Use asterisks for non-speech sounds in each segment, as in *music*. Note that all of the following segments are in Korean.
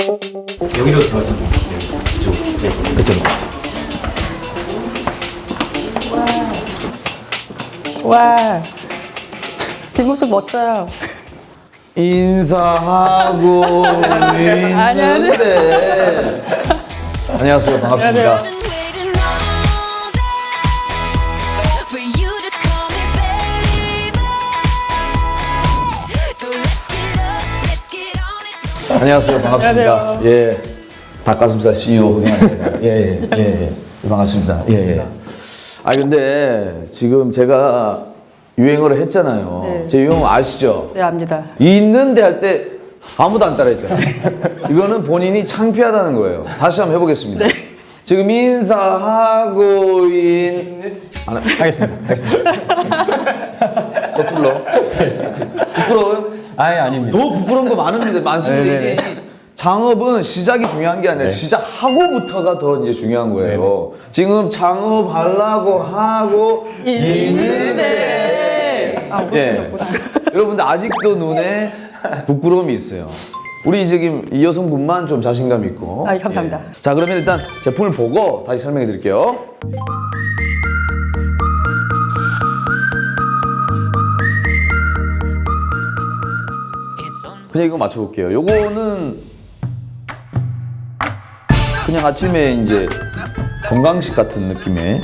여기로 들어가자. 여기, 이쪽. 네, 그쪽으로. 와, 뒷모습 멋져요. 인사하고 *laughs* 아니, 아니. 있는데 안녕하세요 반갑습니다 안녕하세요 반갑습니다 안녕하세요. 예 닭가슴살 CEO 예 예 예, 예, 예. 반갑습니다 예. 아 근데 지금 제가 유행어를 했잖아요 네. 제 유행어 아시죠? 네, 압니다. 있는데 할 때 아무도 안 따라했잖아요. *laughs* 이거는 본인이 창피하다는 거예요. 다시 한번 해보겠습니다. 지금 인사하고 인안 하- 하겠습니다. 하겠습니다. *laughs* 서툴러. 부끄러워요? 아예 아닙니다. 더 부끄러운 거 많은데 많습니다. 네네네. 이게 창업은 시작이 중요한 게 아니라 시작하고부터가 더 이제 중요한 거예요. 지금 창업하려고 하고 있는데 아, 못 예. 들렸구나. *laughs* 여러분들 아직도 눈에 부끄러움이 있어요. 우리 지금 이 여성분만 좀 자신감 있고. 아, 감사합니다. 예. 자 그러면 일단 제품을 보고 다시 설명해 드릴게요. 그냥 이거 맞춰볼게요. 요거는 그냥 아침에 이제 건강식 같은 느낌의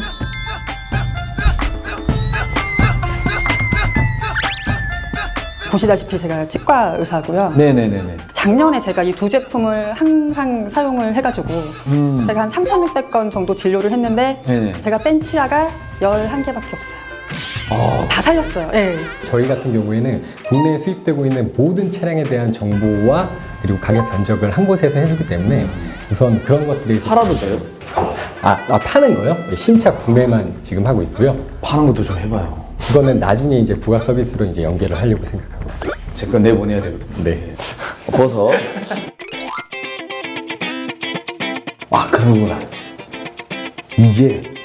보시다시피 제가 치과 의사고요. 네네네네. 작년에 제가 이 두 제품을 항상 사용을 해가지고 제가 한 3,600건 정도 진료를 했는데 음. 네네. 제가 뺀 치아가 11개밖에 없어요. 아, 다 살렸어요. 예. 저희 같은 경우에는 국내에 수입되고 있는 모든 차량에 대한 정보와 그리고 가격 견적을 한 곳에서 해주기 때문에 우선 그런 것들이 팔아도 돼요? 아, 아, 파는 거요? 네, 신차 구매만 지금 하고 있고요. 파는 것도 좀 해봐요. 그거는 나중에 이제 부가 서비스로 이제 연계를 하려고 생각하고. 제거 내보내야 되거든요. 네. 버섯. 아, 그러구나. 이게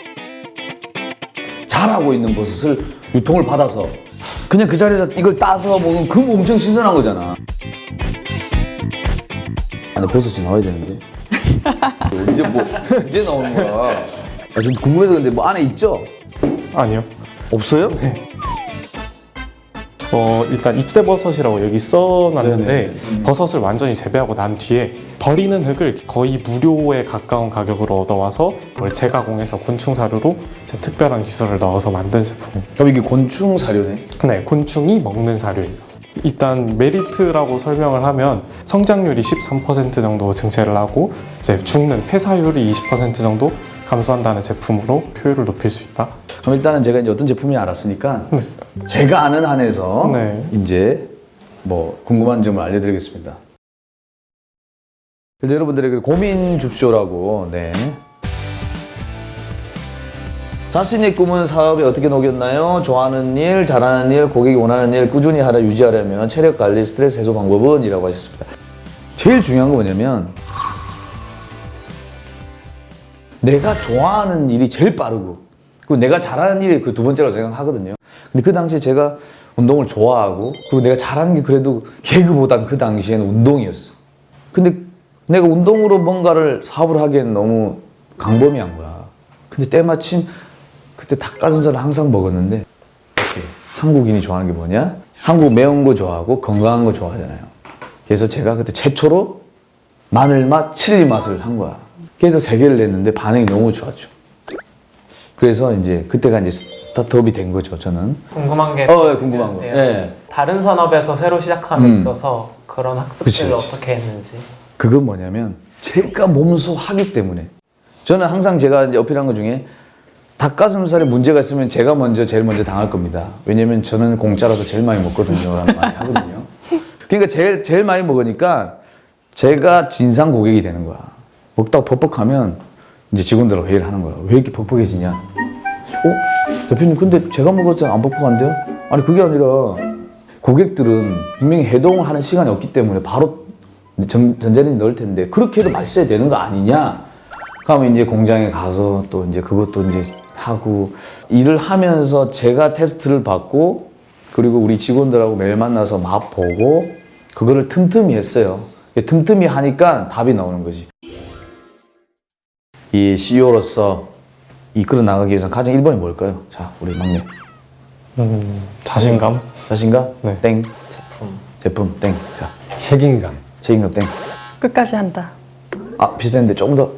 자라고 있는 버섯을 유통을 받아서 그냥 그 자리에서 이걸 따서 먹으면 그 엄청 신선한 거잖아. 안에 버섯이 나와야 되는데. *laughs* 이제 뭐, 이제 나오는 거야. 아, 좀 궁금해서 근데 뭐 안에 있죠? 아니요. 없어요? 어, 일단 잎새버섯이라고 여기 써놨는데 네네. 버섯을 완전히 재배하고 난 뒤에 버리는 흙을 거의 무료에 가까운 가격으로 얻어와서 그걸 재가공해서 곤충 사료로 제 특별한 기술을 넣어서 만든 제품입니다. 그럼 이게 곤충 사료네? 네, 곤충이 먹는 사료예요. 일단 메리트라고 설명을 하면 성장률이 13% 정도 증체를 하고 이제 죽는 폐사율이 20% 정도 감소한다는 제품으로 효율을 높일 수 있다. 그럼 일단은 제가 이제 어떤 제품인지 알았으니까 제가 아는 한에서 네. 이제 뭐 궁금한 점을 알려드리겠습니다. 그래서 여러분들에게 고민 줍쇼라고 네. 자신의 꿈은 사업에 어떻게 녹였나요? 좋아하는 일, 잘하는 일, 고객이 원하는 일 꾸준히 하려 유지하려면 체력 관리, 스트레스 해소 방법은 이라고 하셨습니다. 제일 중요한 건 뭐냐면 내가 좋아하는 일이 제일 빠르고 그리고 내가 잘하는 일이 그 두 번째라고 생각하거든요. 근데 그 당시에 제가 운동을 좋아하고 그리고 내가 잘하는 게 그래도 개그보단 그 당시에는 운동이었어. 근데 내가 운동으로 뭔가를 사업을 하기엔 너무 강범위한 거야. 근데 때마침 그때 닭가슴살을 항상 먹었는데 한국인이 좋아하는 게 뭐냐? 한국 매운 거 좋아하고 건강한 거 좋아하잖아요. 그래서 제가 그때 최초로 마늘 맛, 칠리 맛을 한 거야. 그래서 세 개를 냈는데 반응이 너무 좋았죠. 그래서 이제 그때가 이제 스타트업이 된 거죠, 저는. 궁금한 게 어, 예, 궁금한 거. 있는데요. 예. 다른 산업에서 새로 시작함에 음. 있어서 그런 학습들을 그치. 어떻게 했는지 그건 뭐냐면 제가 몸소 하기 때문에 저는 항상 제가 이제 어필한 것 중에 닭가슴살에 문제가 있으면 제가 먼저 제일 먼저 당할 겁니다. 왜냐면 저는 공짜라서 제일 많이 먹거든요. 라는 말이 *laughs* 하거든요. 그러니까 제일, 제일 많이 먹으니까 제가 진상 고객이 되는 거야. 먹다가 퍽퍽하면 이제 직원들하고 회의를 하는 거야. 왜 이렇게 퍽퍽해지냐? 어? 대표님, 근데 제가 때는 안 퍽퍽한데요? 아니, 그게 아니라 고객들은 분명히 해동을 하는 시간이 없기 때문에 바로 전, 전자레인지 넣을 텐데 그렇게 해도 맛있어야 되는 거 아니냐? 그러면 이제 공장에 가서 또 이제 그것도 이제 하고 일을 하면서 제가 테스트를 받고 그리고 우리 직원들하고 매일 만나서 맛 보고 그거를 틈틈이 했어요. 틈틈이 하니까 답이 나오는 거지. 이 CEO로서 이끌어 나가기 위해서 가장 1번이 뭘까요? 자, 우리 막내. 음, 자신감? 자신감? 네. 땡. 제품. 제품 땡. 자, 책임감. 책임감 땡. 끝까지 한다. 아, 비슷했는데 조금 더.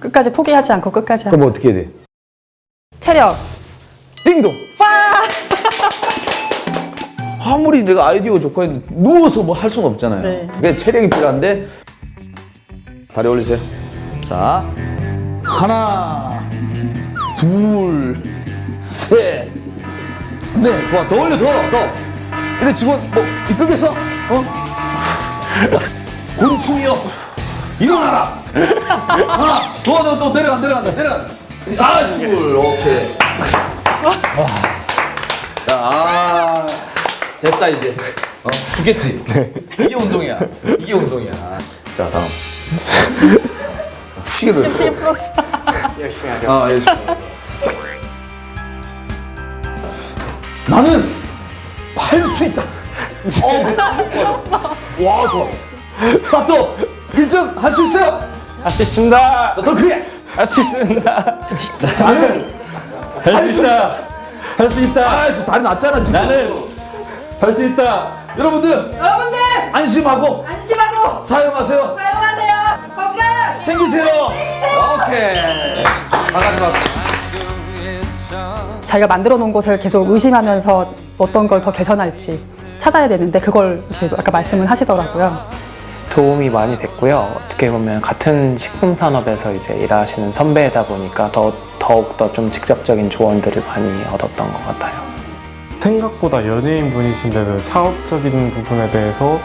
끝까지 포기하지 않고 끝까지 한다. 그럼 어떻게 해야 돼? 체력. 띵동! *laughs* 아무리 내가 아이디어가 좋고 했는데 누워서 뭐 할 수는 없잖아요. 네. 그게 체력이 필요한데 다리 올리세요. 자, 하나, 둘, 셋, 네, 좋아. 더 올려, 더, 더. 근데 직원 뭐 이끌겠어? 어? *laughs* 곤충이요. 일어나라. 하나, *laughs* 더, 더, 더 내려가, 내려간다, 내려간다. 아, 술, 오케이. 자, 아, 됐다 이제. 어, 죽겠지. 이게 운동이야. 이게 운동이야. 자, 다음. 시계를. 열심히 하려. 아, 예. 나는 팔 수 있다. 어, *laughs* 와, 좋아. 스타트. 1등 할 수 있어요. 할 수 있습니다! 더 크게. 할수 있습니다! 나는 할 수 있다. 할 수 있다. 아, 저 다리 났잖아 지금. 나는 할 수 있다. 여러분들. 여러분들. 안심하고 안심하고 사용하세요. 사용하세요. 건강. 챙기세요. 오케이. 반갑습니다. 박수. 자기가 만들어 놓은 것을 계속 의심하면서 어떤 걸 더 개선할지 찾아야 되는데 그걸 이제 아까 말씀을 하시더라고요. 도움이 많이 됐고요. 어떻게 보면 같은 식품 산업에서 이제 일하시는 선배다 보니까 더 더욱 더 좀 직접적인 조언들을 많이 얻었던 것 같아요. 생각보다 연예인 분이신데도 사업적인 부분에 대해서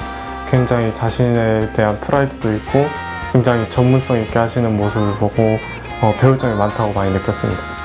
굉장히 자신에 대한 프라이드도 있고 굉장히 전문성 있게 하시는 모습을 보고 어, 배울 점이 많다고 많이 느꼈습니다.